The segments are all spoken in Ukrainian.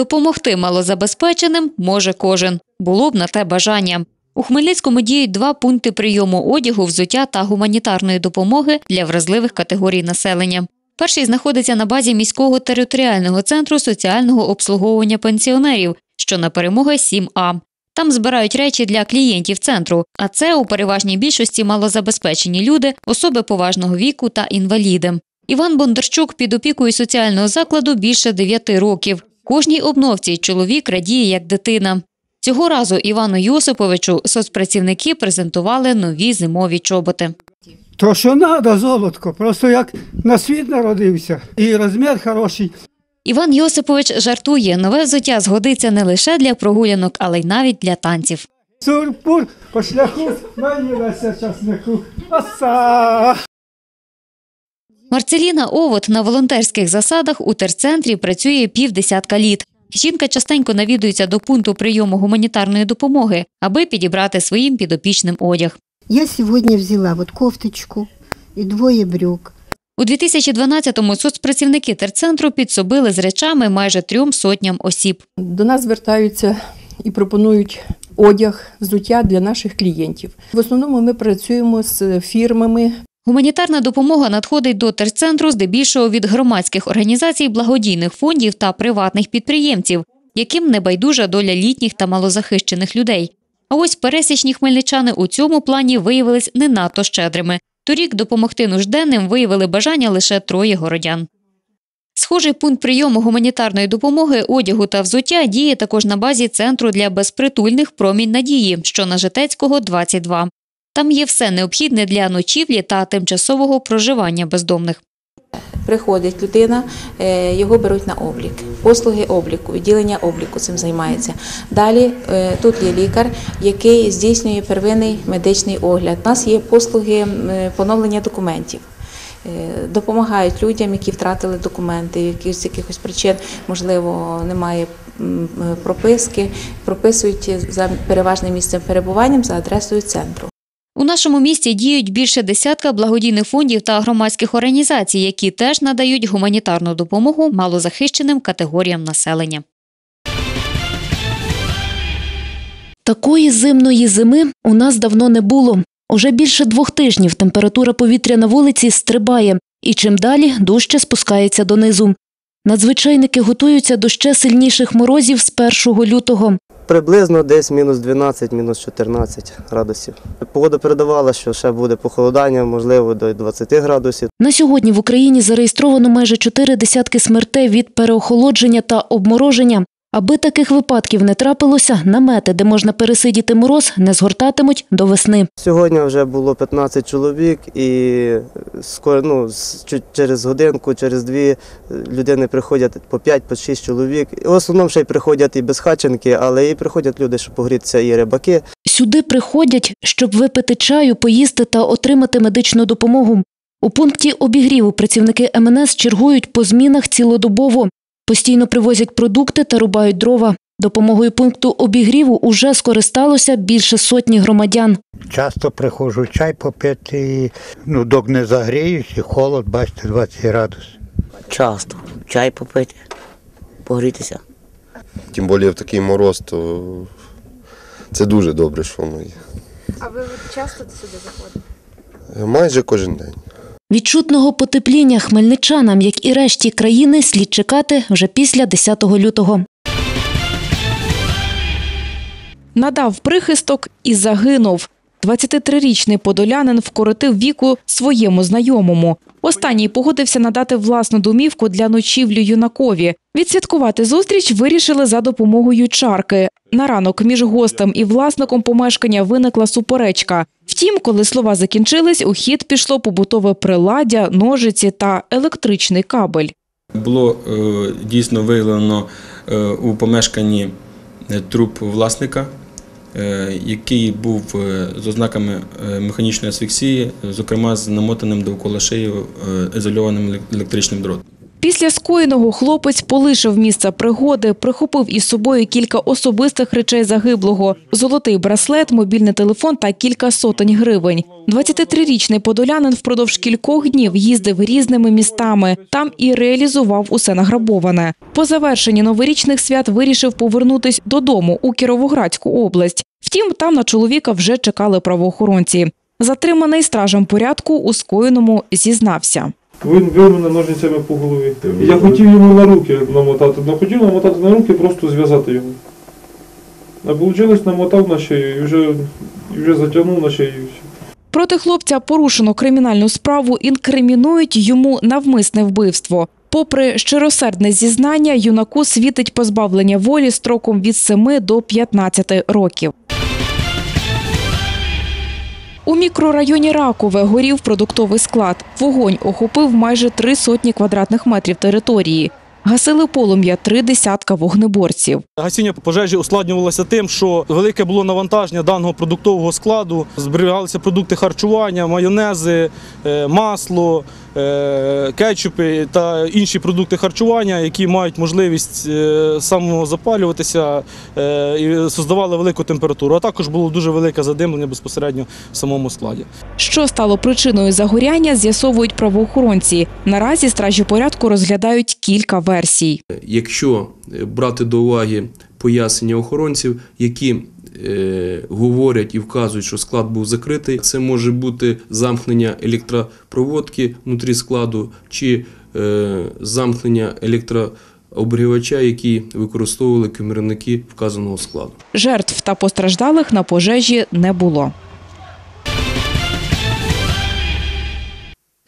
Допомогти малозабезпеченим може кожен. Було б на те бажання. У Хмельницькому діють два пункти прийому одягу, взуття та гуманітарної допомоги для вразливих категорій населення. Перший знаходиться на базі міського територіального центру соціального обслуговування пенсіонерів, що на перемоги 7А. Там збирають речі для клієнтів центру, а це у переважній більшості малозабезпечені люди, особи поважного віку та інваліди. Іван Бондарчук під опікою соціального закладу більше 9 років. Кожній обновці чоловік радіє як дитина. Цього разу Івану Йосиповичу соцпрацівники презентували нові зимові чоботи. То, що треба, золотко, просто як на світ народився. І розмір хороший. Іван Йосипович жартує, нове взуття згодиться не лише для прогулянок, але й навіть для танців. Сурпур по шляху наїлася часнику. Оса! Марцеліна Овод на волонтерських засадах у терцентрі працює півдесятка літ. Жінка частенько навідується до пункту прийому гуманітарної допомоги, аби підібрати своїм підопічним одяг. Я сегодня взяла вот кофточку и двое брюк. У 2012-му соцпрацівники терцентру підсобили з речами майже трьом сотням осіб. До нас звертаються і пропонують одяг, взуття для наших клієнтів. В основному ми працюємо з фірмами. Гуманітарна допомога надходить до терцентру здебільшого від громадських організацій, благодійних фондів та приватних підприємців, яким не байдужа доля літніх та малозахищених людей. А ось пересічні хмельничани у цьому плані виявились не надто щедрими. Торік допомогти нужденним виявили бажання лише троє городян. Схожий пункт прийому гуманітарної допомоги, одягу та взуття діє також на базі центру для безпритульних промінь надії, що на Житецького 22. Там є все необхідне для ночівлі та тимчасового проживання бездомних. Приходить людина, е, його беруть на облік. Послуги обліку, відділення обліку цим займається. Далі е, тут є лікар, який здійснює первинний медичний огляд. У нас є послуги е, поновлення документів. Допомагають людям, які втратили документи, які з якихось причин, можливо, немає прописки, прописують за переважним місцем перебуванням за адресою центру. У нашому місті діють більше десятка благодійних фондів та громадських організацій, які теж надають гуманітарну допомогу малозахищеним категоріям населення. Такої зимної зими у нас давно не було. Уже більше двох тижнів температура повітря на вулиці стрибає, і чим далі дужче спускається донизу. Надзвичайники готуються до ще сильніших морозів з 1 лютого. Приблизно десь мінус 12, мінус 14 градусів. Погода передавала, що ще буде похолодання, можливо, до 20 градусів. На сьогодні в Україні зареєстровано майже чотири десятки смертей від переохолодження та обмороження. Аби таких випадків не трапилося, намети, де можна пересидіти мороз, не згортатимуть до весни. Сьогодні вже було 15 чоловік, і скоро, ну, через годинку, через дві е, людини приходять по 5, по 6 чоловік. В основному ще й приходять і безхатченки, але і приходять люди, щоб погрітися, і рибаки. Сюди приходять, щоб випити чаю, поїсти та отримати медичну допомогу. У пункті обігріву працівники МНС чергують по змінах цілодобово, постійно привозять продукти та рубають дрова. Допомогою пункту обігріву уже скористалося більше сотні громадян. Часто приходжу чай попити, і, ну, док не загріюсь, і холод, бачите, 20 градусів. Часто. Чай попити, погрітися. Тим більше в такий мороз, то це дуже добре, що воно є. А ви часто сюди заходите? Майже кожен день. Відчутного потепління хмельничанам, як і решті країни, слід чекати вже після 10 лютого. Надав прихисток і загинув. 23-річний подолянин вкоротив віку своєму знайомому. Останній погодився надати власну домівку для ночівлі юнакові. Відсвяткувати зустріч вирішили за допомогою чарки. На ранок між гостем і власником помешкання виникла суперечка. Втім, коли слова закінчились, у хід пішло побутове приладдя, ножиці та електричний кабель. Було е, дійсно виявлено е, у помешканні труп власника, який був е, з ознаками е, механічної асфіксії, зокрема з намотаним довкола шиї е, ізольованим електричним дротом. Після скоєного хлопець полишив місце пригоди, прихопив із собою кілька особистих речей загиблого: золотий браслет, мобільний телефон та кілька сотень гривень. 23-річний подолянин впродовж кількох днів їздив різними містами. Там і реалізував усе награбоване. По завершенні новорічних свят вирішив повернутись додому у Кіровоградську область. Втім, там на чоловіка вже чекали правоохоронці. Затриманий стражем порядку у скоєному зізнався. Він бив мене ножницями по голові. Я хотів йому на руки намотати, але хотів намотати на руки, просто зв'язати його. А вийшло, намотав на шию і вже, і вже затягнув на шию. Проти хлопця порушено кримінальну справу, інкримінують йому навмисне вбивство. Попри щиросердне зізнання, юнаку світить позбавлення волі строком від 7 до 15 років. У мікрорайоні Ракове горів продуктовий склад. Вогонь охопив майже три сотні квадратних метрів території. Гасили полум'я три десятка вогнеборців. Гасіння пожежі ускладнювалося тим, що велике було навантаження даного продуктового складу. Зберігалися продукти харчування, майонези, е, масло, е, кетчупи та інші продукти харчування, які мають можливість е, самозапалюватися і создавали велику температуру. А також було дуже велике задимлення безпосередньо в самому складі. Що стало причиною загоряння, з'ясовують правоохоронці. Наразі стражі порядку розглядають кілька версій. Якщо е, брати до уваги пояснення охоронців, які е, говорять і вказують, що склад був закритий, це може бути замкнення електропроводки внутрі складу чи е, замкнення електрообігрівача, які використовували комірники вказаного складу. Жертв та постраждалих на пожежі не було.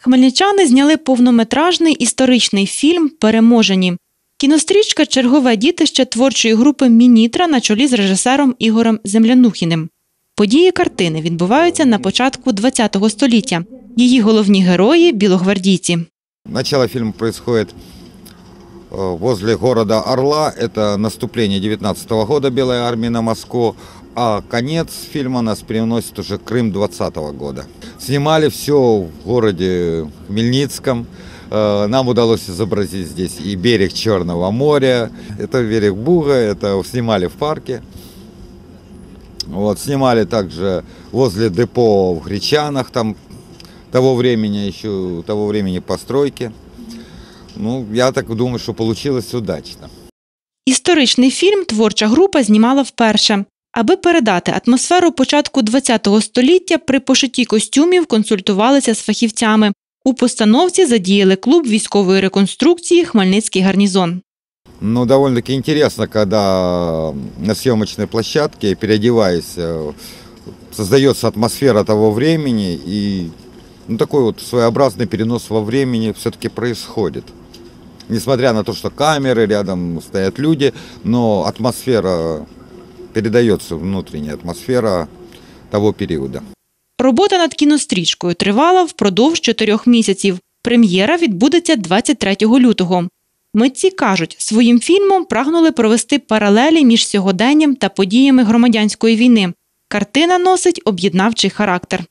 Хмельничани зняли повнометражний історичний фільм Переможені. Кінострічка чергове дітище творчої групи Мінітра на чолі з режисером Ігорем Землянухіним. Події картини відбуваються на початку ХХ століття. Її головні герої білогвардійці. Начало фильма происходит э, возле города Орла. Это наступление 19 года Белой армии на Москву. А конец фильма нас переносит уже Крым 20 года. Снимали все в городе Хмельницком. Э, Нам удалось изобразить здесь и берег Черного моря, это берег Буга, это снимали в парке. Вот, снимали также возле депо в Гречанах, там того времени еще, того времени постройки. Ну, я так думаю, что получилось удачно. Історичний фільм творча група знімала вперше. Аби передати атмосферу початку ХХ століття, при пошитті костюмів консультувалися з фахівцями. У постановці задіяли клуб військової реконструкції Хмельницький гарнізон. Ну, довольно-таки интересно, когда на съемочной площадке, переодеваясь, э, создается атмосфера того времени, и ну, такой вот своеобразный перенос во времени все-таки происходит. Несмотря на то, что камеры, рядом стоят люди, но атмосфера передается, внутренняя атмосфера того периода. Робота над кінострічкою тривала впродовж чотирьох місяців. Прем'єра відбудеться 23 лютого. Митці кажуть, своїм фільмом прагнули провести паралелі між сьогоденням та подіями громадянської війни. Картина носить об'єднавчий характер.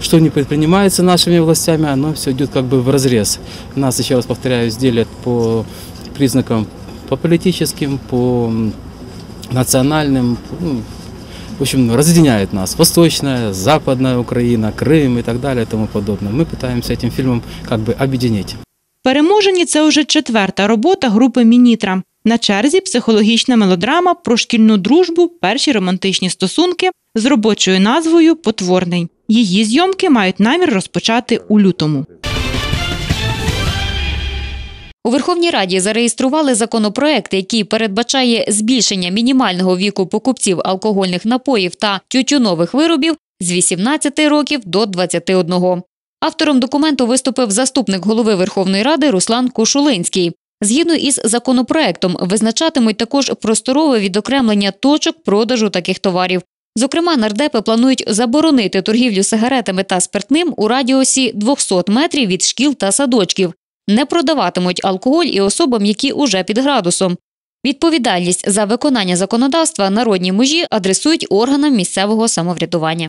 что не предпринимается нашими властями, оно все идет как бы в разрез. Нас, еще раз повторяю, делят по признакам по политическим, по национальным, ну, в общем, разъединяет нас. Восточная, Западная Украина, Крым и так далее и тому подобное. Мы пытаемся этим фильмом как бы объединить. Переможені це уже четверта робота групи Мінітра. На черзі психологічна мелодрама про шкільну дружбу, перші романтичні стосунки з робочою назвою Потворний. Її зйомки мають намір розпочати у лютому. У Верховній Раді зареєстрували законопроект, який передбачає збільшення мінімального віку покупців алкогольних напоїв та тютюнових виробів з 18 років до 21. Автором документу виступив заступник голови Верховної Ради Руслан Кошулинський. Згідно із законопроектом, визначатимуть також просторове відокремлення точок продажу таких товарів. Зокрема, нардепи планують заборонити торгівлю сигаретами та спиртним у радіусі 200 метрів від шкіл та садочків. Не продаватимуть алкоголь і особам, які уже під градусом. Відповідальність за виконання законодавства народні мужі адресують органам місцевого самоврядування.